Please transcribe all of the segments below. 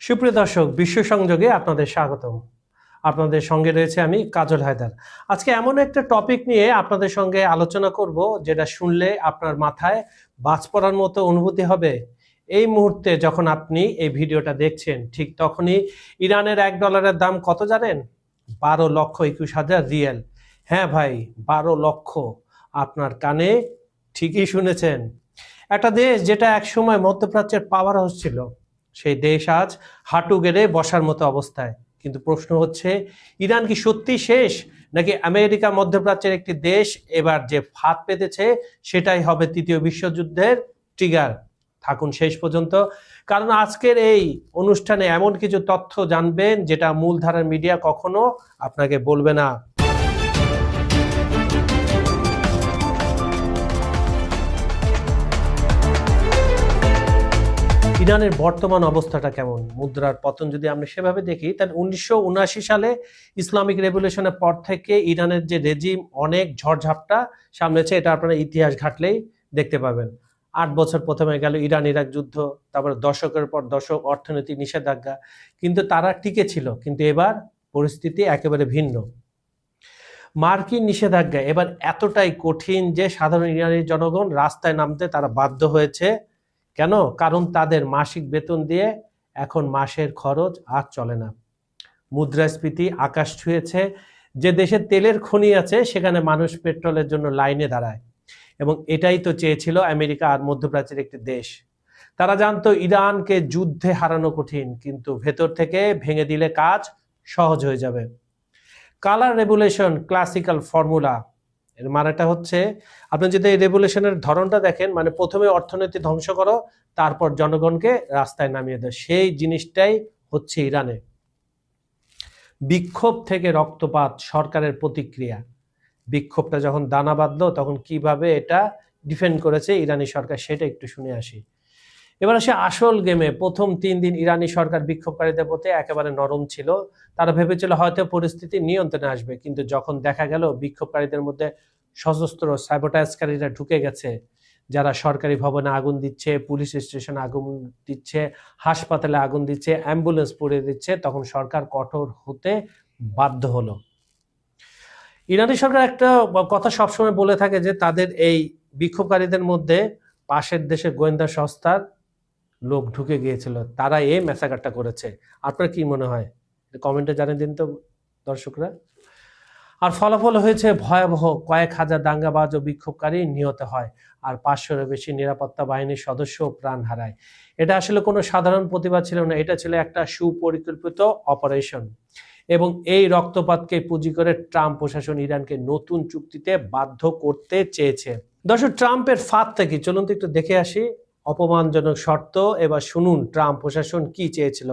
সুপ্রিয় দর্শক, বিশ্ব সংযোগে আপনাদের স্বাগতম। আপনাদের সঙ্গে রয়েছে আমি কাজল হায়দার। আজকে এমন একটা টপিক নিয়ে আপনাদের সঙ্গে আলোচনা করব, যেটা শুনলে আপনার মাথায় বাজ পড়ার মতো অনুভূতি হবে। এই মুহূর্তে যখন আপনি এই ভিডিওটা দেখছেন, ঠিক তখনই ইরানের এক ডলারের দাম কত জানেন? বারো লক্ষ একুশ হাজার রিয়েল। হ্যাঁ ভাই, বারো লক্ষ। আপনার কানে ঠিকই শুনেছেন। একটা দেশ যেটা একসময় মধ্যপ্রাচ্যের পাওয়ার হাউস ছিল সেই দেশ আজ হাঁটু গেড়ে বসার মতো অবস্থায়। কিন্তু প্রশ্ন হচ্ছে, ইরান কি সত্যি শেষ? নাকি আমেরিকা মধ্যপ্রাচ্যের একটি দেশ এবার যে ফাঁদ পেতেছে, সেটাই হবে তৃতীয় বিশ্বযুদ্ধের ট্রিগার থাকুন শেষ পর্যন্ত। কারণ আজকের এই অনুষ্ঠানে এমন কিছু তথ্য জানবেন, যেটা মূলধারার মিডিয়া কখনো আপনাকে বলবে না। ইরানের বর্তমান অবস্থাটা কেমন? মুদ্রার পতন যদি আমরা সেভাবে দেখি, তাহলে উনিশশো উনআশি সালে ইসলামিক রেভলিউশনের পর থেকে ইরানের যে রেজিম, অনেক ঝড়ঝাপটা সামনেছে এটা আপনারা ইতিহাস ঘাটলেই দেখতে পাবেন। আট বছর প্রথমে গেল ইরান ইরাক যুদ্ধ, তারপরে দশকের পর দশক, অর্থনৈতিক নিষেধাজ্ঞা। কিন্তু তারা টিকে ছিল, কিন্তু এবার পরিস্থিতি একেবারে ভিন্ন। মার্কিন নিষেধাজ্ঞা এবার এতটাই কঠিন যে সাধারণ ইরানি জনগণ রাস্তায় নামতে তারা বাধ্য হয়েছে কেন? কারণ তাদের মাসিক বেতন দিয়ে এখন মাসের খরচ আর চলে না। মুদ্রাস্ফীতি আকাশ ছুঁয়েছে, যে দেশে তেলের খনি আছে সেখানে মানুষ পেট্রোলের জন্য লাইনে দাঁড়ায়। এবং এটাই তো চেয়েছিল আমেরিকা আর মধ্যপ্রাচ্যের একটি দেশ। তারা জানতো ইরানকে যুদ্ধে হারানো কঠিন, কিন্তু ভেতর থেকে ভেঙে দিলে কাজ সহজ হয়ে যাবে। কালার রেগুলেশন ক্লাসিক্যাল ফর্মুলা এর মানেটা হচ্ছে, আপনি যদি এই রেভুলেশনের ধরনটা দেখেন মানে প্রথমে অর্থনীতি ধ্বংস করো, তারপর জনগণকে রাস্তায় নামিয়ে দেয় সেই জিনিসটাই হচ্ছে ইরানে। বিক্ষোভ থেকে রক্তপাত, সরকারের প্রতিক্রিয়া। বিক্ষোভটা যখন দানা বাঁধলো, তখন কীভাবে এটা ডিফেন্ড করেছে ইরানি সরকার, সেটা একটু শুনে আসি। এবার আসে আসল গেমে। প্রথম তিন দিন ইরানি সরকার বিক্ষোভকারীদের প্রতি একেবারে নরম ছিল। তারা ভেবেছিল হয়তো পরিস্থিতি নিয়ন্ত্রণে আসবে, কিন্তু যখন দেখা গেল বিক্ষোভকারীদের মধ্যে সশস্ত্র সাইবোটাইজকারীরা ঢুকে গেছে, যারা সরকারি ভবনে আগুন দিচ্ছে, পুলিশ স্টেশনে আগুন দিচ্ছে, হাসপাতালে আগুন দিচ্ছে, অ্যাম্বুলেন্স পুড়িয়ে দিচ্ছে, তখন সরকার কঠোর হতে বাধ্য হলো। ইরানি সরকার একটা কথা সবসময় বলে থাকে যে, তাদের এই বিক্ষোভকারীদের মধ্যে পাশের দেশের গোয়েন্দা সংস্থার লোক ঢুকে গিয়েছিল, তারা এই ম্যাসাকারটা করেছে। আপনার কি মনে হয়? কমেন্টে জানিয়ে দিন তো দর্শকরা। আর ফলাফল হয়েছে ভয়াবহ, কয়েক হাজার দাঙ্গাবাজ ও বিক্ষোভকারী নিহত হয়, আর পাঁচশোরও বেশি নিরাপত্তা বাহিনীর সদস্য প্রাণ হারায়। এটা আসলে কোনো সাধারণ প্রতিবাদ ছিল না, এটা ছিল একটা সুপরিকল্পিত অপারেশন এবং এই রক্তপাতকে পুঁজি করে ট্রাম্প প্রশাসন ইরানকে নতুন চুক্তিতে বাধ্য করতে চেয়েছে। দর্শক, ট্রাম্পের ফাঁদ থেকে চলুন তো একটু দেখে আসি। অপমানজনক শর্ত। এবার শুনুন, ট্রাম্প প্রশাসন কি চেয়েছিল?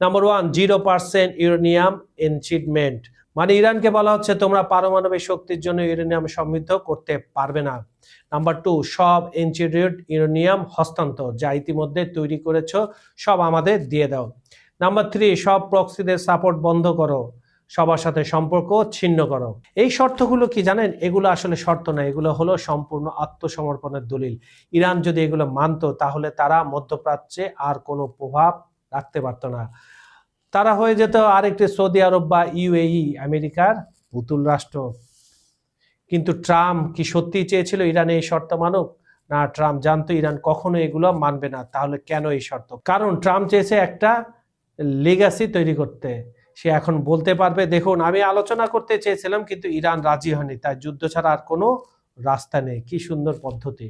Number one zero percent uranium enrichment মানে ইরানকে বলা হচ্ছে, তোমরা পারমাণবিক শক্তির জন্য ইউরেনিয়াম সমৃদ্ধ করতে পারবে না। নাম্বার টু সব এনচিডিউট ইউরেনিয়াম হস্তান্তর, যা ইতিমধ্যে তৈরি করেছ, সব আমাদের দিয়ে দাও। নাম্বার থ্রি সব প্রক্সিদের সাপোর্ট বন্ধ করো। সবার সাথে সম্পর্ক ছিন্ন করো। এই শর্তগুলো কি জানেন? এগুলো আসলে শর্ত না এগুলো হলো সম্পূর্ণ আত্মসমর্পণের দলিল। ইরান যদি এগুলো মানতো, তাহলে তারা মধ্যপ্রাচ্যে আর কোনো প্রভাব রাখতে পারতো না। তারা হয়ে যেত আরেকটি সৌদি আরব বা ইউএই আমেরিকার পুতুল রাষ্ট্র। কিন্তু ট্রাম্প কি সত্যি চেয়েছিল ইরান এই শর্ত মানুক? না, ট্রাম্প জানতো ইরান কখনো এগুলো মানবে না। তাহলে কেন এই শর্ত? কারণ ট্রাম্প চেয়েছে একটা লেগাসি তৈরি করতে। সে এখন বলতে পারবে, দেখুন, আমি আলোচনা করতে চেয়েছিলাম, কিন্তু ইরান রাজি হয়নি, তাই যুদ্ধ ছাড়া আর কোনো রাস্তা নেই। কি সুন্দর পদ্ধতি।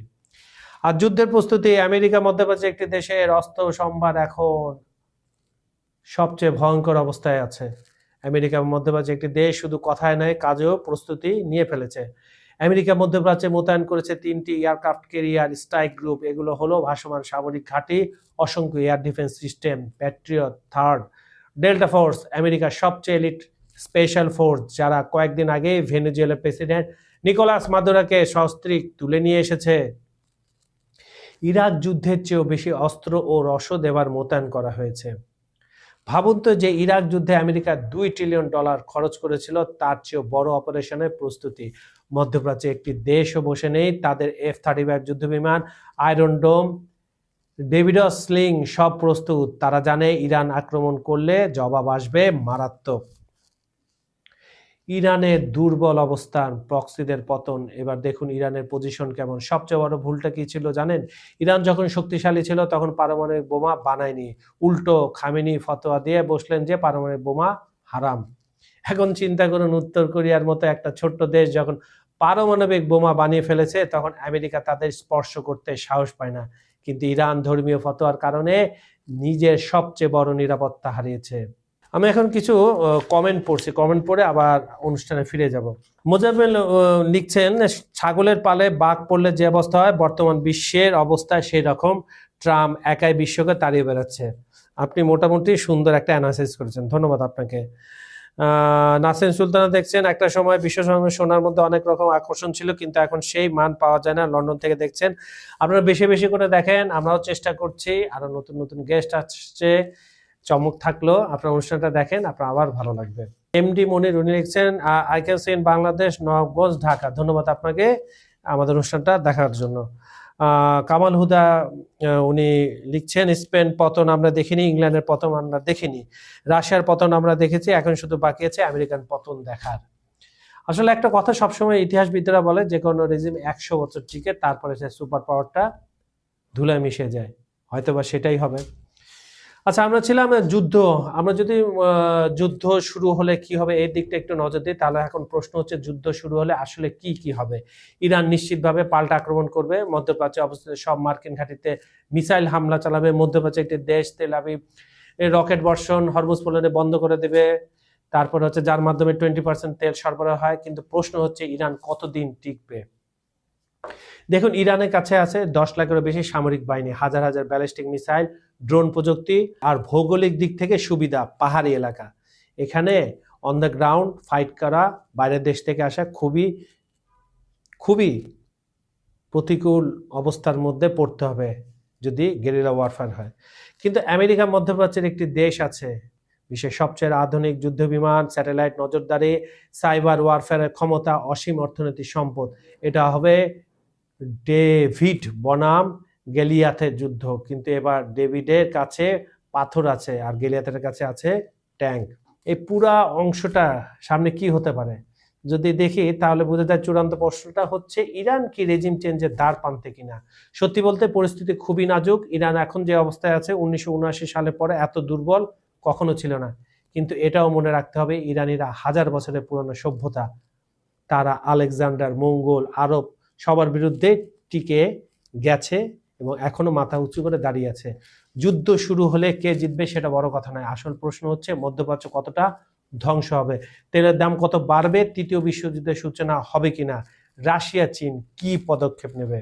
আর যুদ্ধের প্রস্তুতি, আমেরিকা মধ্যপ্রাচ্যে একটি দেশের অস্ত্র সম্ভার এখন সবচেয়ে ভয়ঙ্কর অবস্থায় আছে। আমেরিকা মধ্যপ্রাচ্যে একটি দেশ শুধু কথায় নয়, কাজেও প্রস্তুতি নিয়ে ফেলেছে। আমেরিকা মধ্যপ্রাচ্যে মোতায়েন করেছে তিনটি এয়ারক্রাফট কেরিয়ার স্ট্রাইক গ্রুপ। এগুলো হলো ভাসমান সামরিক ঘাঁটি, অসংখ্য air defence system, Patriot, third delta force আমেরিকার সবচেয়ে এলিট স্পেশাল ফোর্স যারা কয়েকদিন আগে ভেনেজুয়েলার প্রেসিডেন্ট নিকোলাস মাদুরাকে সস্ত্রিক তুলে নিয়ে এসেছে। ইরাক যুদ্ধের চেয়েও বেশি অস্ত্র ও রসদ এবার মোতায়েন করা হয়েছে। ভাবুন তো যে ইরাক যুদ্ধে আমেরিকা দুই ট্রিলিয়ন ডলার খরচ করেছিল, তার চেয়েও বড় অপারেশনের প্রস্তুতি। মধ্যপ্রাচ্যে একটি দেশও বসে নেই, তাদের এফ থার্টি ফাইভ যুদ্ধ বিমান আয়রন ডোম ডেভিডস স্লিং সব প্রস্তুত। তারা জানে ইরান আক্রমণ করলে জবাব আসবে মারাত্মক। ইরানের দুর্বল অবস্থান, প্রক্সিদের পতন। এবার দেখুন ইরানের পজিশন কেমন। সবচেয়ে বড় ভুলটা কি ছিল জানেন? ইরান যখন শক্তিশালী ছিল তখন পারমাণবিক বোমা বানায়নি। উল্টো খামেনি ফতোয়া দিয়ে বসলেন যে পারমাণবিক বোমা হারাম। এখন চিন্তা করুন উত্তর কোরিয়ার মতো একটা ছোট্ট দেশ যখন পারমাণবিক বোমা বানিয়ে ফেলেছে তখন আমেরিকা তাদের স্পর্শ করতে সাহস পায় না। কিন্তু ইরান ধর্মীয় ফতোয়ার কারণে নিজের সবচেয়ে বড় নিরাপত্তা হারিয়েছে। আমি এখন কিছু কমেন্ট পড়ছি। কমেন্ট পড়ে আবার অনুষ্ঠানে ফিরে যাব। মোজাম্মেল লিখছেন, ছাগলের পালে বাঘ পড়লে যে অবস্থা হয়, বর্তমান বিশ্বের অবস্থায় সেই রকম ট্রাম্প একাই বিশ্বকে তাড়িয়ে বেড়াচ্ছে। আপনি মোটামুটি সুন্দর একটা অ্যানালাইসিস করেছেন। ধন্যবাদ আপনাকে। নাসিন সুলতানা দেখছেন, একটা সময় বিশ্ব সোনার মধ্যে অনেক রকম আকর্ষণ ছিল, কিন্তু এখন সেই মান পাওয়া যায় না, লন্ডন থেকে দেখছেন। আপনারা বেশি বেশি করে দেখেন, আমরাও চেষ্টা করছি, আরও নতুন নতুন গেস্ট আসছে, চমক থাকল, আপনার অনুষ্ঠানটা দেখেন, আপনার আবার ভালো লাগবে। এমডি মনির, উনি লিখছেন I can see in Bangladesh Nabaganj Dhaka ধন্যবাদ আপনাকে, আমাদের অনুষ্ঠানটা দেখার জন্য। কামাল হুদা উনি লিখছেন, স্পেন পতন আমরা দেখিনি, ইংল্যান্ডের পতন আমরা দেখিনি। রাশিয়ার পতন আমরা দেখেছি, এখন শুধু বাকি আছে আমেরিকান পতন দেখার। আসলে একটা কথা সবসময় ইতিহাসবিদরা বলে, যে কোনো রেজিম একশো বছর টিকে, তারপরে সে সুপার পাওয়ারটা ধুলায় মিশে যায়। হয়তো বা সেটাই হবে। আচ্ছা আমরা ছিলাম যুদ্ধ। আমরা যদি যুদ্ধ শুরু হলে কি হবে? এই দিকটা একটু নজর দিই। তাহলে এখন প্রশ্ন হচ্ছে, যুদ্ধ শুরু হলে আসলে কি কি হবে? ইরান নিশ্চিতভাবে পাল্টা আক্রমণ করবে। মধ্যপ্রাচ্যে অবস্থিত সব মার্কিন ঘাঁটিতে মিসাইল হামলা চালাবে। মধ্যপ্রাচ্যে একটি দেশ, তেল আবিব রকেট বর্ষণ, হরমুজ বন্ধ করে দেবে। তারপর হচ্ছে, যার মাধ্যমে টোয়েন্টি পার্সেন্ট তেল সরবরাহ হয়। কিন্তু প্রশ্ন হচ্ছে, ইরান কতদিন টিকবে? দেখুন, ইরানের কাছে আছে দশ লাখেরও বেশি সামরিক বাহিনী, হাজার হাজার ব্যালিস্টিক মিসাইল, ড্রোন প্রযুক্তি আর ভৌগোলিক দিক থেকে সুবিধা, পাহাড়ি এলাকা। এখানে অন দ্য গ্রাউন্ড ফাইট করা, বাইরের দেশ থেকে আসা খুবই খুবই প্রতিকূল অবস্থার মধ্যে পড়তে হবে যদি গেরিলা ওয়ারফেয়ার হয়। কিন্তু আমেরিকা মধ্যপ্রাচ্যের একটি দেশ আছে, বিশ্বের সবচেয়ে আধুনিক যুদ্ধ বিমান স্যাটেলাইট নজরদারি সাইবার ওয়ারফেয়ারের ক্ষমতা অসীম অর্থনৈতিক সম্পদ। এটা হবে ডেভিড বনাম গেলিয়াথের যুদ্ধ। কিন্তু এবার ডেভিডের কাছে পাথর আছে আর গেলিয়াথের কাছে আছে ট্যাঙ্ক। এই পুরা অংশটা সামনে কি হতে পারে? যদি দেখি, তাহলে বোঝা যায় চূড়ান্ত প্রশ্নটা হচ্ছে, ইরান কি রেজিম চেঞ্জের দ্বার প্রান্তে কিনা? সত্যি বলতে পরিস্থিতি খুবই নাজুক। ইরান এখন যে অবস্থায় আছে, উনিশশো সালে পরে এত দুর্বল কখনো ছিল না। কিন্তু এটাও মনে রাখতে হবে, ইরানিরা হাজার বছরের পুরনো সভ্যতা, তারা আলেকজান্ডার, মঙ্গল, আরব সবার বিরুদ্ধে টিকে গেছে এবং এখনও মাথা উঁচু করে দাঁড়িয়ে আছে। যুদ্ধ শুরু হলে কে জিতবে সেটা বড় কথা নয়। আসল প্রশ্ন হচ্ছে, মধ্যপ্রাচ্য কতটা ধ্বংস হবে? তেলের দাম কত বাড়বে? তৃতীয় বিশ্বযুদ্ধের সূচনা হবে কিনা? রাশিয়া, চীন কি পদক্ষেপ নেবে?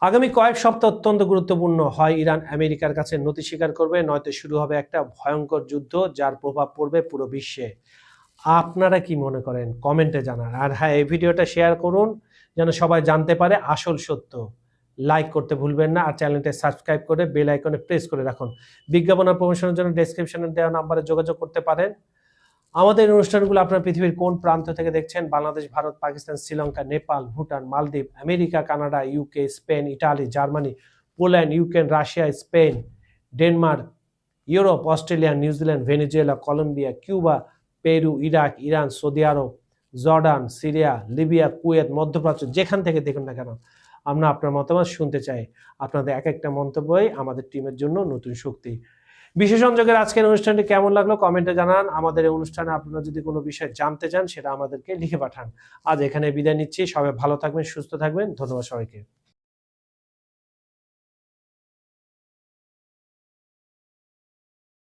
আগামী কয়েক সপ্তাহ অত্যন্ত গুরুত্বপূর্ণ হয়। ইরান আমেরিকার কাছে নতি স্বীকার করবে। নয়তো শুরু হবে একটা ভয়ঙ্কর যুদ্ধ, যার প্রভাব পড়বে পুরো বিশ্বে। আপনারা কি মনে করেন? কমেন্টে জানান। আর হ্যাঁ এই ভিডিওটা শেয়ার করুন, যেন সবাই জানতে পারে আসল সত্য। লাইক করতে ভুলবেন না, আর চ্যানেলটা সাবস্ক্রাইব করে বেল আইকনে প্রেস করে রাখুন। বিজ্ঞাপন আর প্রমোশনের জন্য ডেসক্রিপশনে দেওয়া নাম্বারে যোগাযোগ করতে পারেন। আমাদের অনুষ্ঠানগুলো আপনারা পৃথিবীর কোন প্রান্ত থেকে দেখছেন? বাংলাদেশ, ভারত, পাকিস্তান, শ্রীলঙ্কা, নেপাল, ভুটান, মালদ্বীপ, America, Canada UK Spain Italy Germany Poland Ukraine Russia Spain Denmark Europe Australia New Zealand Venezuela Colombia Cuba Peru, Iraq, Iran, Saudi Arab, Jordan, Syria, Libya, Kuwait, মধ্যপ্রাচ্য, যেখান থেকে দেখুন না কেন, আমরা আপনার মতামত শুনতে চাই। আপনাদের এক একটা মন্তব্যই আমাদের টিমের জন্য নতুন শক্তি। বিশেষ সংযোগের আজকের অনুষ্ঠানটি কেমন লাগল কমেন্টে জানান। আমাদের এই অনুষ্ঠানে আপনারা যদি কোনো বিষয় জানতে চান, সেটা আমাদেরকে লিখে পাঠান। আজ এখানে বিদায় নিচ্ছি। সবাই ভালো থাকবেন, সুস্থ থাকবেন। ধন্যবাদ সবাইকে।